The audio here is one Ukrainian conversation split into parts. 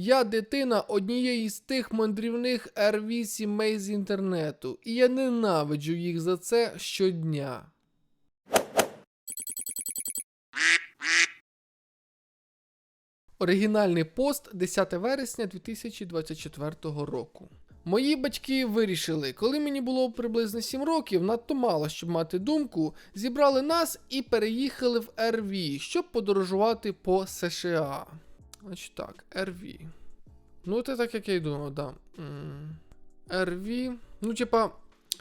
Я дитина однієї з тих мандрівних RV сімей з інтернету, і я ненавиджу їх за це щодня. Оригінальний пост 10 вересня 2024 року. Мої батьки вирішили, коли мені було приблизно 7 років, надто мало, щоб мати думку, зібрали нас і переїхали в РВ, щоб подорожувати по США. Значить так, РВ. Ну, це так, як я й думав, да. РВ. Ну, типа,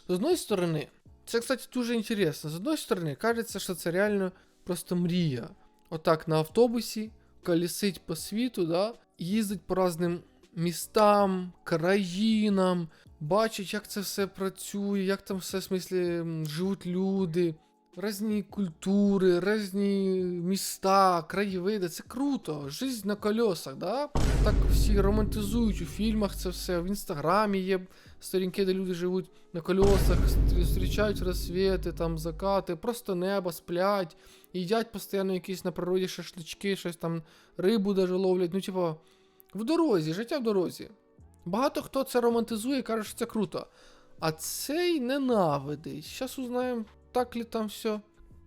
з одної сторони, це, кстати, дуже інтересно. З одної сторони, кажеться, що це реально просто мрія. Отак на автобусі колісить по світу, да, їздить по різним містам, країнам, бачить, як це все працює, як там все в смислі живуть люди, різні культури, різні міста, краєвиди. Це круто. Жизнь на колесах, да? Так всі романтизують у фільмах це все, в інстаграмі є сторінки, де люди живуть на колесах, зустрічають розсвіти, там закати, просто небо, сплять, їдять постійно якісь на природі шашлички, щось там рибу даже ловлять. Ну, типа, в дорозі, життя в дорозі. Багато хто це романтизує, каже, що це круто. А цей ненавидить. Зараз узнаємо, так ли там все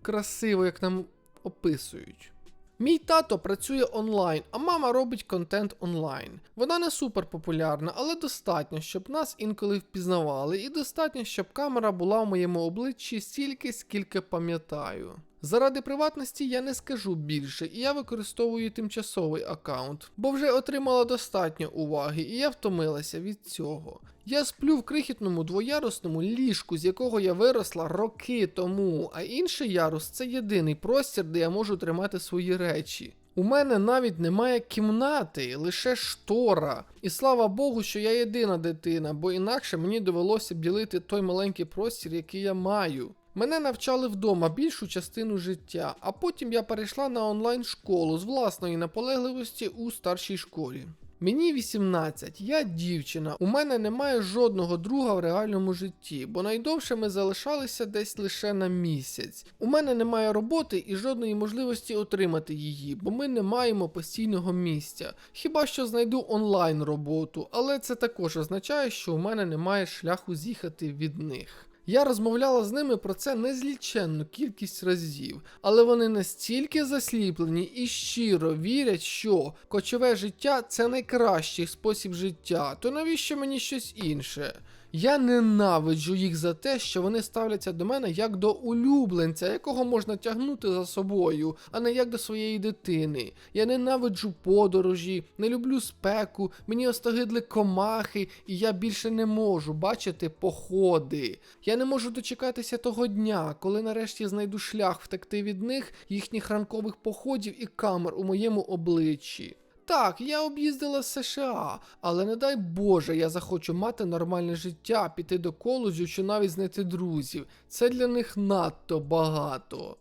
красиво, як нам описують. Мій тато працює онлайн, а мама робить контент онлайн. Вона не супер популярна, але достатньо, щоб нас інколи впізнавали, і достатньо, щоб камера була в моєму обличчі стільки, скільки пам'ятаю. Заради приватності я не скажу більше, і я використовую тимчасовий аккаунт, бо вже отримала достатньо уваги, і я втомилася від цього. Я сплю в крихітному двоярусному ліжку, з якого я виросла роки тому, а інший ярус це єдиний простір, де я можу тримати свої речі. У мене навіть немає кімнати, лише штора. І слава Богу, що я єдина дитина, бо інакше мені довелося б ділити той маленький простір, який я маю. Мене навчали вдома більшу частину життя, а потім я перейшла на онлайн школу з власної наполегливості у старшій школі. Мені 18, я дівчина. У мене немає жодного друга в реальному житті, бо найдовше ми залишалися десь лише на місяць. У мене немає роботи і жодної можливості отримати її, бо ми не маємо постійного місця. Хіба що знайду онлайн роботу, але це також означає, що у мене немає шляху з'їхати від них. Я розмовляла з ними про це незліченну кількість разів, але вони настільки засліплені і щиро вірять, що кочове життя це найкращий спосіб життя, то навіщо мені щось інше? Я ненавиджу їх за те, що вони ставляться до мене як до улюбленця, якого можна тягнути за собою, а не як до своєї дитини. Я ненавиджу подорожі, не люблю спеку, мені остогидли комахи, і я більше не можу бачити походи. Я не можу дочекатися того дня, коли нарешті знайду шлях втекти від них, їхніх ранкових походів і камер у моєму обличчі. Так, я об'їздила США, але не дай Боже, я захочу мати нормальне життя, піти до коледжу чи навіть знайти друзів. Це для них надто багато.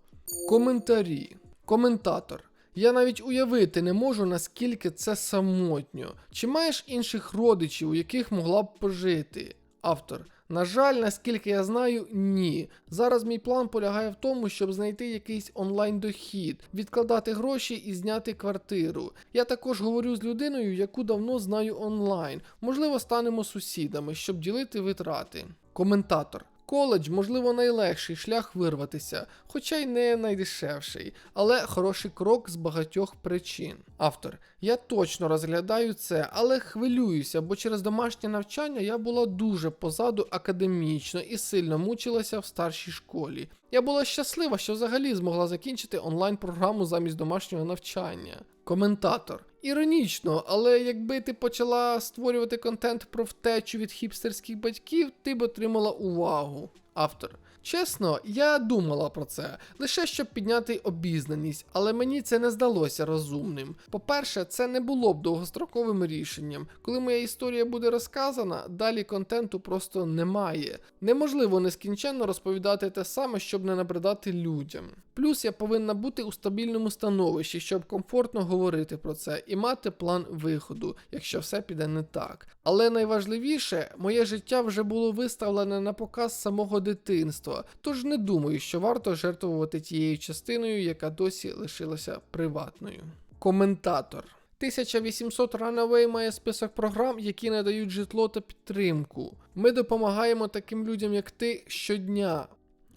Коментарі. Коментатор. Я навіть уявити не можу, наскільки це самотньо. Чи маєш інших родичів, у яких могла б пожити? Автор. На жаль, наскільки я знаю, ні. Зараз мій план полягає в тому, щоб знайти якийсь онлайн дохід, відкладати гроші і зняти квартиру. Я також говорю з людиною, яку давно знаю онлайн. Можливо, станемо сусідами, щоб ділити витрати. Коментатор. Коледж, можливо, найлегший шлях вирватися, хоча й не найдешевший, але хороший крок з багатьох причин. Автор, я точно розглядаю це, але хвилююся, бо через домашнє навчання я була дуже позаду академічно і сильно мучилася в старшій школі. Я була щаслива, що взагалі змогла закінчити онлайн-програму замість домашнього навчання. Коментатор. Іронічно, але якби ти почала створювати контент про втечу від хіпстерських батьків, ти б отримала увагу. Автор. Чесно, я думала про це, лише щоб підняти обізнаність, але мені це не здалося розумним. По-перше, це не було б довгостроковим рішенням. Коли моя історія буде розказана, далі контенту просто немає. Неможливо нескінченно розповідати те саме, щоб не набридати людям. Плюс я повинна бути у стабільному становищі, щоб комфортно говорити про це і мати план виходу, якщо все піде не так. Але найважливіше, моє життя вже було виставлене на показ самого дитинства, тож не думаю, що варто жертвувати тією частиною, яка досі лишилася приватною. Коментатор. 1800 Runaway має список програм, які надають житло та підтримку. Ми допомагаємо таким людям, як ти, щодня.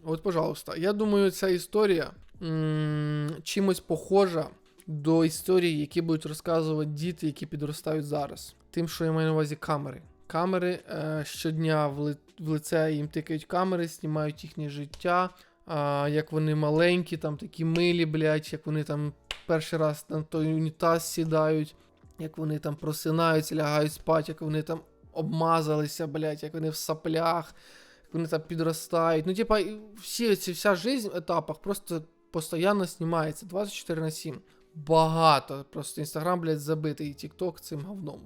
От, пожалуйста, я думаю, ця історія м- чимось похожа до історії, які будуть розказувати діти, які підростають зараз. Тим, що я маю на увазі камери. Камери е, щодня в, ли- в лице їм тикають камери, знімають їхнє життя. Як вони маленькі, там такі милі, блядь, як вони там перший раз на той унітаз сідають, як вони там просинаються, лягають спати, як вони там обмазалися, блядь, як вони в саплях, як вони там підростають. Ну, типа, всі ці вся жизнь в етапах просто постійно знімається 24 на 7. Багато. Просто інстаграм, блядь, забитий і тікток цим говном.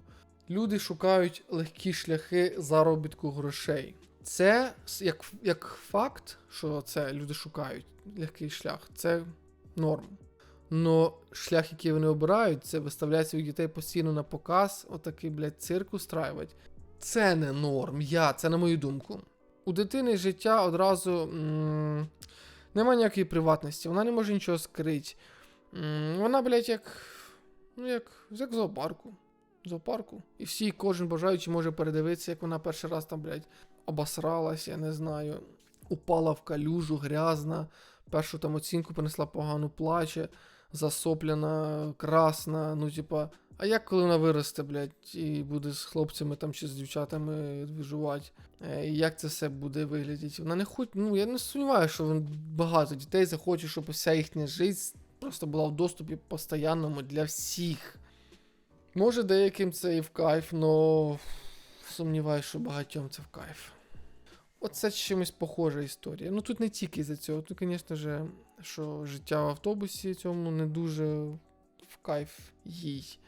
Люди шукають легкі шляхи заробітку грошей. Це як, як факт, що це люди шукають легкий шлях, це норм. Но шлях, який вони обирають, це виставляти своїх дітей постійно на показ, отакий, блядь, цирк устраювати. Це не норм. Я, це на мою думку. У дитини життя одразу м- немає ніякої приватності, вона не може нічого скрити. М, Вона, блядь, як. Ну, як, як зоопарку. Зоопарку. І всі, кожен бажаючий може передивитися, як вона перший раз там, блядь, обосралась, я не знаю. Упала в калюжу, грязна. Першу там оцінку принесла погану плаче, засопляна, красна. Ну, типа. А як коли вона виросте, блядь, і буде з хлопцями там чи з дівчатами виживати? Е, як це все буде виглядати? Вона не хоче. Ну, я не сумніваюся, що багато дітей захоче, щоб вся їхня життя просто була в доступі постоянному для всіх. Може, деяким це і в кайф, но сумніваюся, що багатьом це в кайф. Оце чимось похожа історія. Ну тут не тільки за цього. Тут, звісно ж, що життя в автобусі цьому не дуже в кайф їй.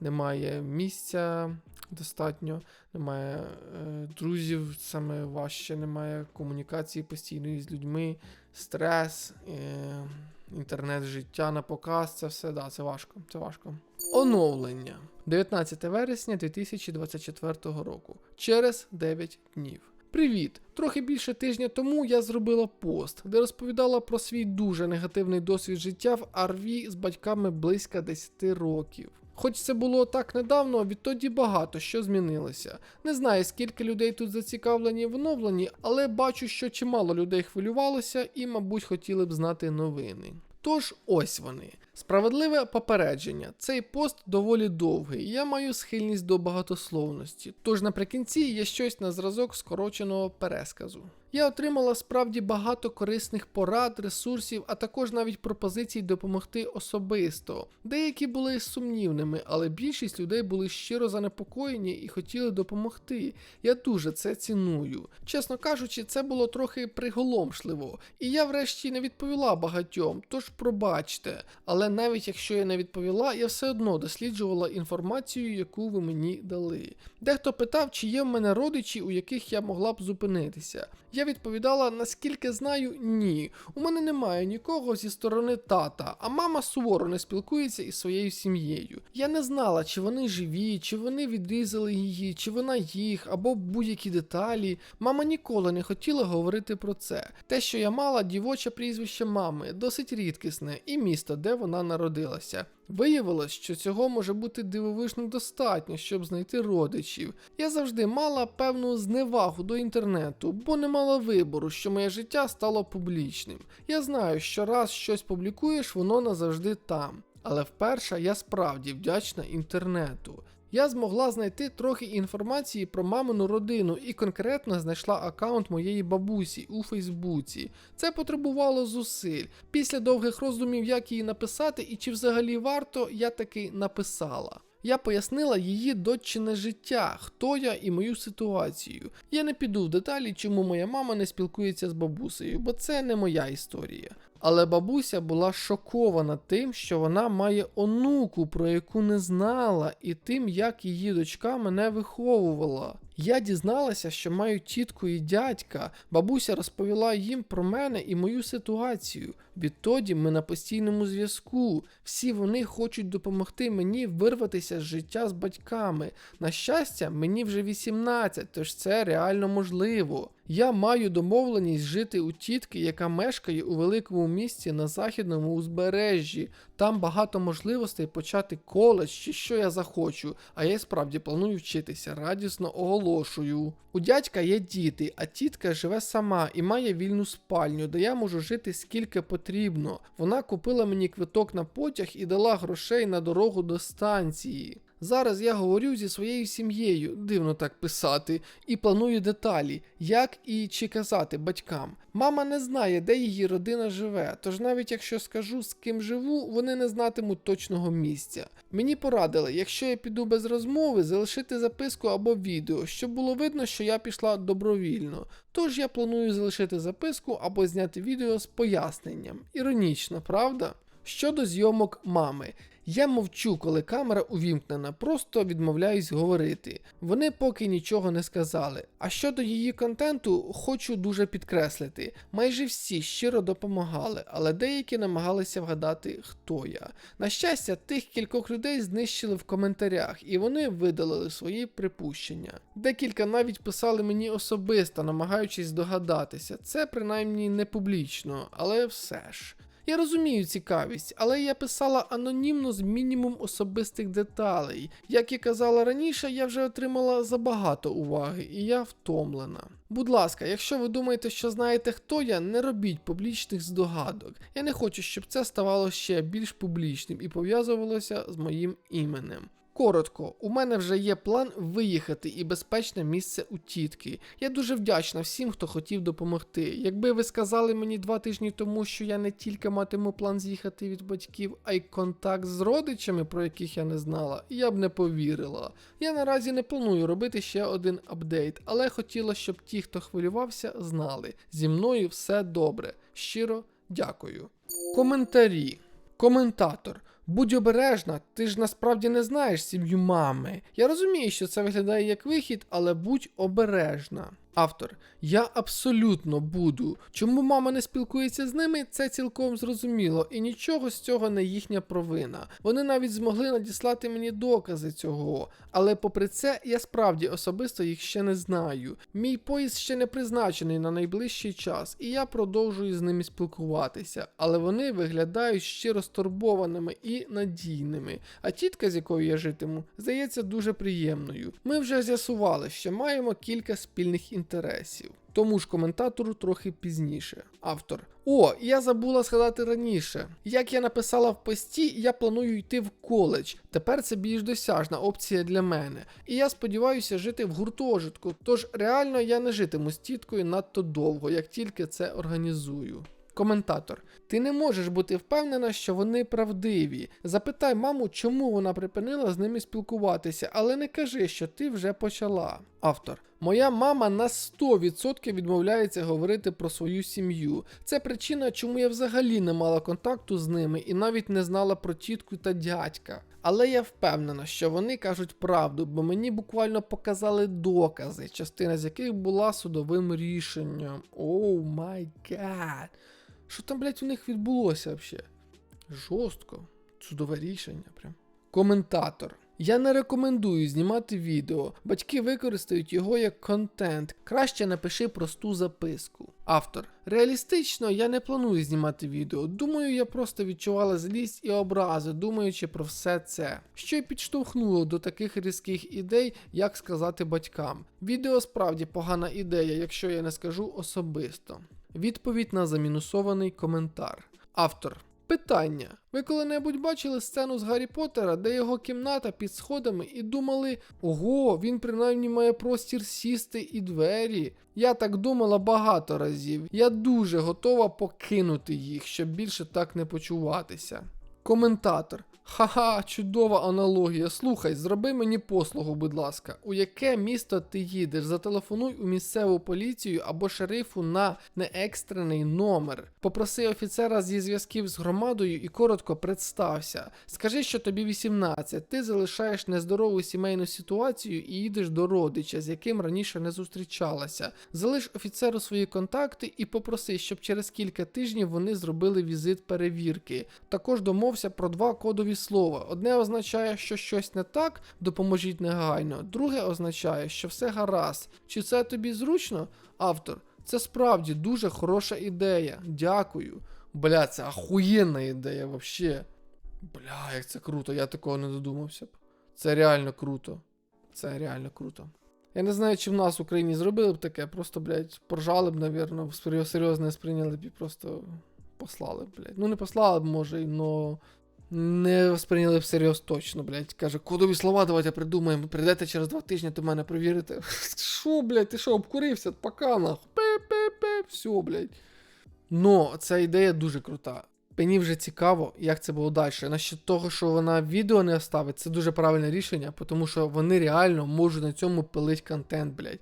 Немає місця достатньо, немає е, друзів, саме важче, немає комунікації постійної з людьми, стрес, е, інтернет, життя на показ. Це все, да, це важко. Це важко. Оновлення 19 вересня 2024 року. Через 9 днів. Привіт! Трохи більше тижня тому я зробила пост, де розповідала про свій дуже негативний досвід життя в Арві з батьками близько 10 років. Хоч це було так недавно, відтоді багато що змінилося. Не знаю, скільки людей тут зацікавлені в оновленні, але бачу, що чимало людей хвилювалося і, мабуть, хотіли б знати новини. Тож ось вони. Справедливе попередження. Цей пост доволі довгий, і я маю схильність до багатословності. Тож наприкінці є щось на зразок скороченого пересказу. Я отримала справді багато корисних порад, ресурсів, а також навіть пропозицій допомогти особисто. Деякі були сумнівними, але більшість людей були щиро занепокоєні і хотіли допомогти. Я дуже це ціную. Чесно кажучи, це було трохи приголомшливо, і я врешті не відповіла багатьом, тож пробачте. Але навіть якщо я не відповіла, я все одно досліджувала інформацію, яку ви мені дали. Дехто питав, чи є в мене родичі, у яких я могла б зупинитися. Я відповідала, наскільки знаю, ні. У мене немає нікого зі сторони тата, а мама суворо не спілкується із своєю сім'єю. Я не знала, чи вони живі, чи вони відрізали її, чи вона їх, або будь-які деталі. Мама ніколи не хотіла говорити про це. Те, що я мала дівоче прізвище мами, досить рідкісне, і місто, де вона народилася. Виявилось, що цього може бути дивовижно достатньо, щоб знайти родичів. Я завжди мала певну зневагу до інтернету, бо не мала вибору, що моє життя стало публічним. Я знаю, що раз щось публікуєш, воно назавжди там. Але вперше я справді вдячна інтернету. Я змогла знайти трохи інформації про мамину родину і конкретно знайшла аккаунт моєї бабусі у Фейсбуці. Це потребувало зусиль. Після довгих роздумів, як її написати і чи взагалі варто, я таки написала. Я пояснила її дочине життя, хто я і мою ситуацію. Я не піду в деталі, чому моя мама не спілкується з бабусею, бо це не моя історія. Але бабуся була шокована тим, що вона має онуку, про яку не знала, і тим, як її дочка мене виховувала. Я дізналася, що маю тітку і дядька. Бабуся розповіла їм про мене і мою ситуацію. Відтоді ми на постійному зв'язку. Всі вони хочуть допомогти мені вирватися з життя з батьками. На щастя, мені вже 18, тож це реально можливо. Я маю домовленість жити у тітки, яка мешкає у великому місті на західному узбережжі. Там багато можливостей почати коледж чи що я захочу, а я й справді планую вчитися, радісно оголошую. У дядька є діти, а тітка живе сама і має вільну спальню, де я можу жити скільки потрібно. Вона купила мені квиток на потяг і дала грошей на дорогу до станції. Зараз я говорю зі своєю сім'єю, дивно так писати, і планую деталі, як і чи казати батькам. Мама не знає, де її родина живе, тож навіть якщо скажу, з ким живу, вони не знатимуть точного місця. Мені порадили, якщо я піду без розмови, залишити записку або відео, щоб було видно, що я пішла добровільно. Тож я планую залишити записку або зняти відео з поясненням. Іронічно, правда? Щодо зйомок мами. Я мовчу, коли камера увімкнена, просто відмовляюсь говорити. Вони поки нічого не сказали. А щодо її контенту, хочу дуже підкреслити: майже всі щиро допомагали, але деякі намагалися вгадати, хто я. На щастя, тих кількох людей знищили в коментарях, і вони видалили свої припущення. Декілька навіть писали мені особисто, намагаючись здогадатися. Це принаймні не публічно, але все ж. Я розумію цікавість, але я писала анонімно з мінімум особистих деталей. Як і казала раніше, я вже отримала забагато уваги, і я втомлена. Будь ласка, якщо ви думаєте, що знаєте, хто я, не робіть публічних здогадок. Я не хочу, щоб це ставало ще більш публічним і пов'язувалося з моїм іменем. Коротко, у мене вже є план виїхати і безпечне місце у тітки. Я дуже вдячна всім, хто хотів допомогти. Якби ви сказали мені два тижні тому, що я не тільки матиму план з'їхати від батьків, а й контакт з родичами, про яких я не знала, я б не повірила. Я наразі не планую робити ще один апдейт, але хотіла, щоб ті, хто хвилювався, знали. Зі мною все добре. Щиро дякую. Коментарі. Коментатор. Будь обережна, ти ж насправді не знаєш сім'ю мами. Я розумію, що це виглядає як вихід, але будь обережна. Автор, я абсолютно буду. Чому мама не спілкується з ними, це цілком зрозуміло, і нічого з цього не їхня провина. Вони навіть змогли надіслати мені докази цього. Але попри це, я справді особисто їх ще не знаю. Мій поїзд ще не призначений на найближчий час, і я продовжую з ними спілкуватися. Але вони виглядають щиро стурбованими і надійними. А тітка, з якою я житиму, здається дуже приємною. Ми вже з'ясували, що маємо кілька спільних інтересів. Тому ж коментатору трохи пізніше. Автор. О, я забула сказати раніше. Як я написала в пості, я планую йти в коледж. Тепер це більш досяжна опція для мене. І я сподіваюся жити в гуртожитку. Тож реально я не житиму з тіткою надто довго, як тільки це організую. Коментатор, ти не можеш бути впевнена, що вони правдиві. Запитай маму, чому вона припинила з ними спілкуватися, але не кажи, що ти вже почала. Автор. Моя мама на 100% відмовляється говорити про свою сім'ю. Це причина, чому я взагалі не мала контакту з ними і навіть не знала про тітку та дядька. Але я впевнена, що вони кажуть правду, бо мені буквально показали докази, частина з яких була судовим рішенням. Оу май гад. Що там, блядь, у них відбулося взагалі? Жорстко. Судове рішення прям. Коментатор. Я не рекомендую знімати відео. Батьки використають його як контент. Краще напиши просту записку. Автор. Реалістично я не планую знімати відео. Думаю, я просто відчувала злість і образи, думаючи про все це. Що й підштовхнуло до таких різких ідей, як сказати батькам. Відео справді погана ідея, якщо я не скажу особисто. Відповідь на замінусований коментар. Автор. Питання. Ви коли-небудь бачили сцену з Гаррі Поттера, де його кімната під сходами, і думали, ого, він принаймні має простір сісти і двері. Я так думала багато разів. Я дуже готова покинути їх, щоб більше так не почуватися. Коментатор. Ха-ха, чудова аналогія. Слухай, зроби мені послугу, будь ласка. У яке місто ти їдеш? Зателефонуй у місцеву поліцію або шерифу на неекстрений номер. Попроси офіцера зі зв'язків з громадою і коротко представся. Скажи, що тобі 18, ти залишаєш нездорову сімейну ситуацію і їдеш до родича, з яким раніше не зустрічалася. Залиш офіцеру свої контакти і попроси, щоб через кілька тижнів вони зробили візит перевірки. Також домовся домовився про два кодові слова. Одне означає, що щось не так, допоможіть негайно. Друге означає, що все гаразд. Чи це тобі зручно? Автор, це справді дуже хороша ідея. Дякую. Бля, це ахуєнна ідея вообще. Бля, як це круто, я такого не додумався б. Це реально круто. Це реально круто. Я не знаю, чи в нас в Україні зробили б таке, просто, блядь, поржали б, навірно, серйоз- серйозно сприйняли б і просто послали блядь. Ну, не послали може, но не сприйняли б серйоз точно, блядь. Каже, кодові слова давайте придумаємо. Прийдете через два тижні до мене перевірите. Що, блядь, ти що, обкурився? Пока, нахуй. Пе-пе-пе, все, блядь. Но ця ідея дуже крута. Мені вже цікаво, як це було далі. Насчет того, що вона відео не оставить, це дуже правильне рішення, тому що вони реально можуть на цьому пилить контент, блядь.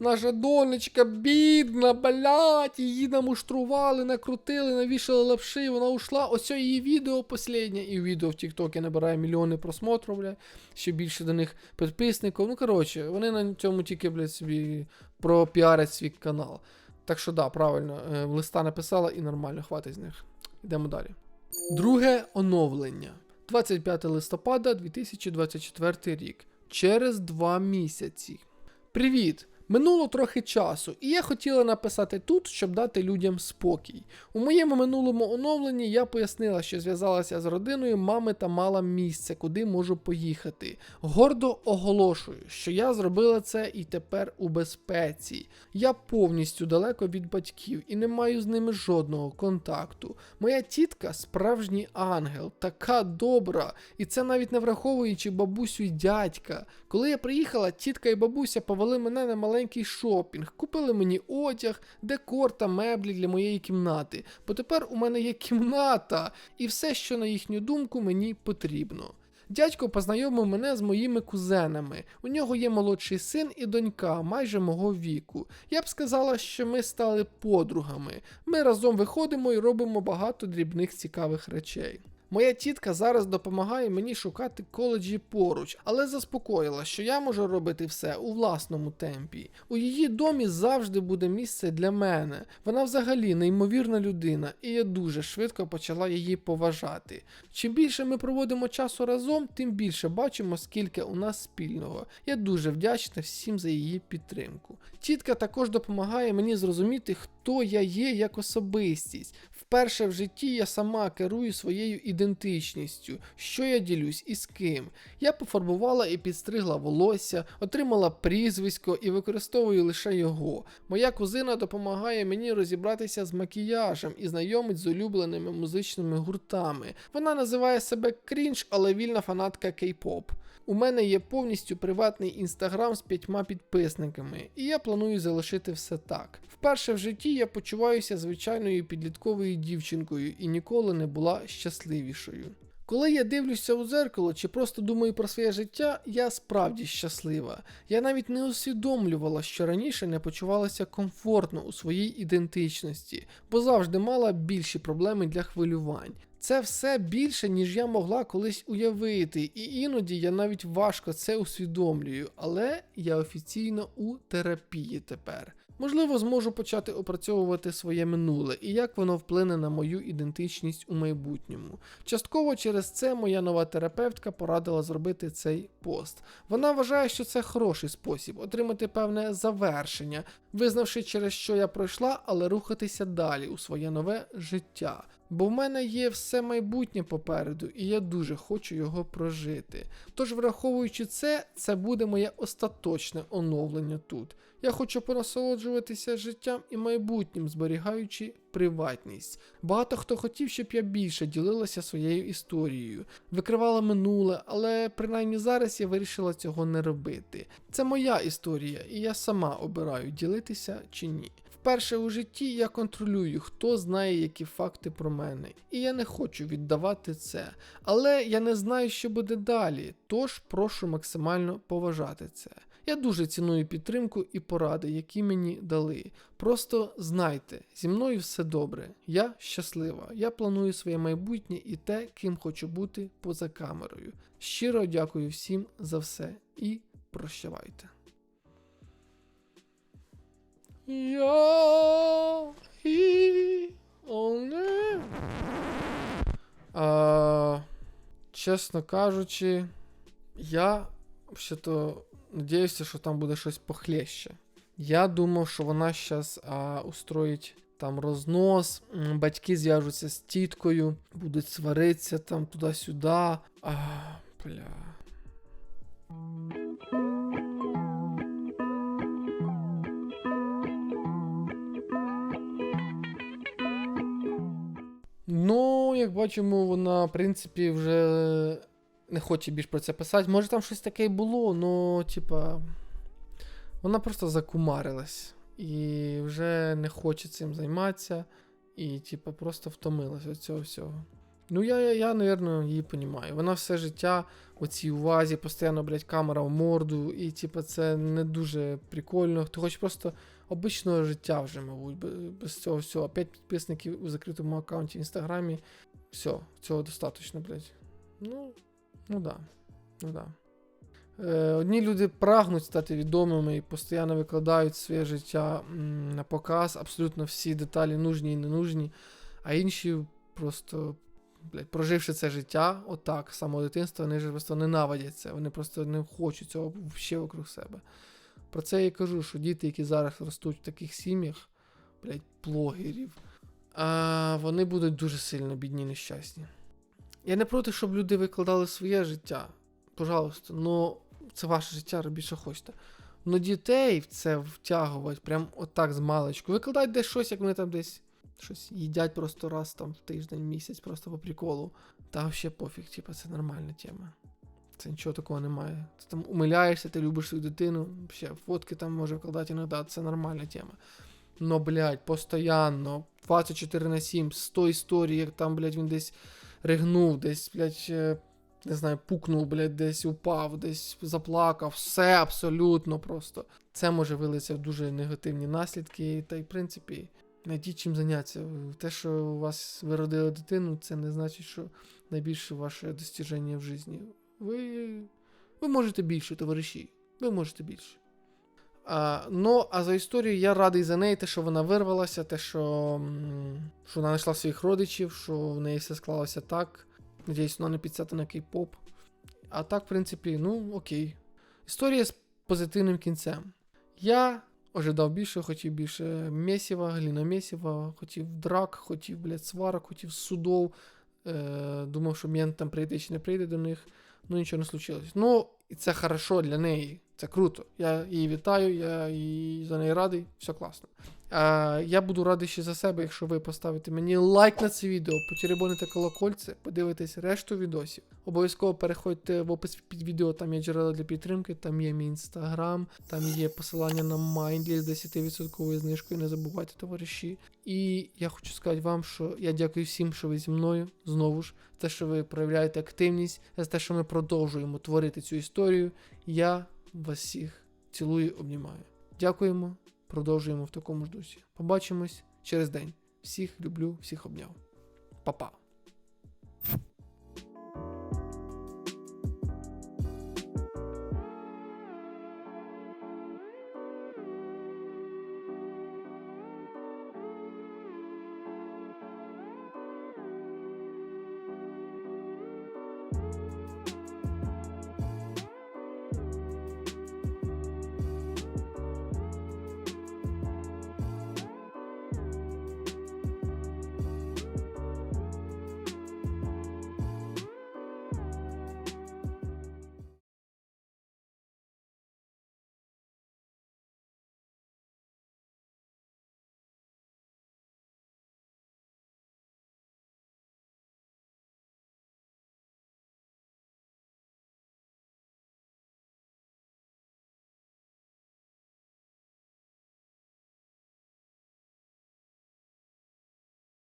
Наша донечка бідна, блядь, її намуштрували, накрутили, навішали лапши, вона ушла. Ось її відео останнє, і відео в Тіктокі набирає мільйони просмотрів, блядь, ще більше до них підписників. Ну, коротше, вони на цьому тільки, блядь, собі пропіарять свій канал. Так що да, правильно, е, листа написала і нормально, хватить з них. Йдемо далі. Друге оновлення. 25 листопада 2024 рік. Через два місяці. Привіт! Минуло трохи часу, і я хотіла написати тут, щоб дати людям спокій. У моєму минулому оновленні я пояснила, що зв'язалася з родиною мами та мала місце, куди можу поїхати. Гордо оголошую, що я зробила це і тепер у безпеці. Я повністю далеко від батьків і не маю з ними жодного контакту. Моя тітка справжній ангел, така добра, і це навіть не враховуючи бабусю й дядька. Коли я приїхала, тітка і бабуся повели мене на маленький шопінг, купили мені одяг, декор та меблі для моєї кімнати. Бо тепер у мене є кімната, і все, що на їхню думку, мені потрібно. Дядько познайомив мене з моїми кузенами. У нього є молодший син і донька, майже мого віку. Я б сказала, що ми стали подругами. Ми разом виходимо і робимо багато дрібних цікавих речей. Моя тітка зараз допомагає мені шукати коледжі поруч, але заспокоїла, що я можу робити все у власному темпі. У її домі завжди буде місце для мене. Вона взагалі неймовірна людина, і я дуже швидко почала її поважати. Чим більше ми проводимо часу разом, тим більше бачимо, скільки у нас спільного. Я дуже вдячна всім за її підтримку. Тітка також допомагає мені зрозуміти, хто я є як особистість. Вперше в житті я сама керую своєю ідентичністю, що я ділюсь і з ким. Я пофарбувала і підстригла волосся, отримала прізвисько і використовую лише його. Моя кузина допомагає мені розібратися з макіяжем і знайомить з улюбленими музичними гуртами. Вона називає себе крінж, але вільна фанатка кей-поп. У мене є повністю приватний інстаграм з п'ятьма підписниками, і я планую залишити все так. Вперше в житті я почуваюся звичайною підлітковою дівчинкою і ніколи не була щасливішою. Коли я дивлюся у дзеркало чи просто думаю про своє життя, я справді щаслива. Я навіть не усвідомлювала, що раніше не почувалася комфортно у своїй ідентичності, бо завжди мала більші проблеми для хвилювань. Це все більше, ніж я могла колись уявити, і іноді я навіть важко це усвідомлюю, але я офіційно у терапії тепер. Можливо, зможу почати опрацьовувати своє минуле і як воно вплине на мою ідентичність у майбутньому. Частково через це моя нова терапевтка порадила зробити цей пост. Вона вважає, що це хороший спосіб отримати певне завершення, визнавши, через що я пройшла, але рухатися далі у своє нове життя. Бо в мене є все майбутнє попереду, і я дуже хочу його прожити. Тож, враховуючи це, це буде моє остаточне оновлення тут. Я хочу понасолоджуватися життям і майбутнім, зберігаючи приватність. Багато хто хотів, щоб я більше ділилася своєю історією, викривала минуле, але принаймні зараз я вирішила цього не робити. Це моя історія, і я сама обираю ділитися чи ні. Вперше у житті я контролюю, хто знає які факти про мене, і я не хочу віддавати це. Але я не знаю, що буде далі, тож прошу максимально поважати це. Я дуже ціную підтримку і поради, які мені дали. Просто знайте, зі мною все добре, я щаслива, я планую своє майбутнє і те, ким хочу бути поза камерою. Щиро дякую всім за все і прощавайте. Я і. А, чесно кажучи, я взагалі-то надіюся, що там буде щось похлеще. Я думав, що вона зараз устроїть там рознос, батьки зв'яжуться з тіткою, будуть сваритися там туди-сюди. А, бля. Як бачимо, вона, в принципі, вже не хоче більш про це писати. Може там щось таке й було, ну, типа. Вона просто закумарилась і вже не хоче цим займатися. І, типа, просто втомилась від цього всього. Ну, я, я, я напевно, її понімаю. Вона все життя у цій увазі, постійно, блядь, камера в морду, і, типа, це не дуже прикольно. Ти хочеш просто обичного життя вже, мабуть, без цього всього. П'ять підписників у закритому аккаунті в інстаграмі. Все, цього достатньо, блядь. Ну, ну да. Ну да. Е, одні люди прагнуть стати відомими і постійно викладають своє життя на показ, абсолютно всі деталі нужні і не нужні, а інші просто, блядь, проживши це життя, отак, з самого дитинства, вони ж просто ненавидять це, вони просто не хочуть цього взагалі вокруг себе. Про це я кажу, що діти, які зараз ростуть в таких сім'ях, блядь, блогерів, а, вони будуть дуже сильно бідні і нещасні. Я не проти, щоб люди викладали своє життя. Пожалуйста, ну це ваше життя, робіть, що хочете. Ну дітей в це втягувати, прям отак з маличку. Викладати десь щось, як вони там десь щось їдять просто раз там в тиждень, місяць, просто по приколу. Та взагалі пофіг, типа, це нормальна тема. Це нічого такого немає. Ти там умиляєшся, ти любиш свою дитину, ще фотки там може вкладати іноді, це нормальна тема. Но, блядь, постоянно, 24 на 7, 100 історій, як там, блядь, він десь ригнув, десь, блядь, е, не знаю, пукнув, блядь, десь упав, десь заплакав, все абсолютно просто. Це може вилитися в дуже негативні наслідки, та й в принципі. Найдіть чим зайнятися. Те, що у вас ви родили дитину, це не значить, що найбільше ваше достіження в житті. Ви, ви можете більше, товариші. Ви можете більше. А, ну, а за історію я радий за неї, те, що вона вирвалася, те, що, що вона знайшла своїх родичів, що в неї все склалося так. Надіюсь, вона не підсяти на кей-поп. А так, в принципі, ну окей. Історія з позитивним кінцем. Я ожидав більше, хотів більше Месіва, Гліна Месіва, хотів драк, хотів, блядь, сварок, хотів судов. Е, думав, що мент там прийде чи не прийде до них. Ну нічого не случилось. Ну, і це хорошо для неї. Це круто. Я її вітаю, я її за неї радий, все класно. Я буду радий ще за себе, якщо ви поставите мені лайк на це відео, потеребоните колокольце, подивитесь решту відосів. Обов'язково переходьте в опис під відео, там є джерела для підтримки, там є мій інстаграм, там є посилання на Mindly з 10% знижкою, не забувайте, товариші. І я хочу сказати вам, що я дякую всім, що ви зі мною. Знову ж, за те, що ви проявляєте активність, за те, що ми продовжуємо творити цю історію. Я вас всіх цілую, обнімаю. Дякуємо, продовжуємо в такому ж дусі. Побачимось через день. Всіх люблю, всіх обняв. Па-па!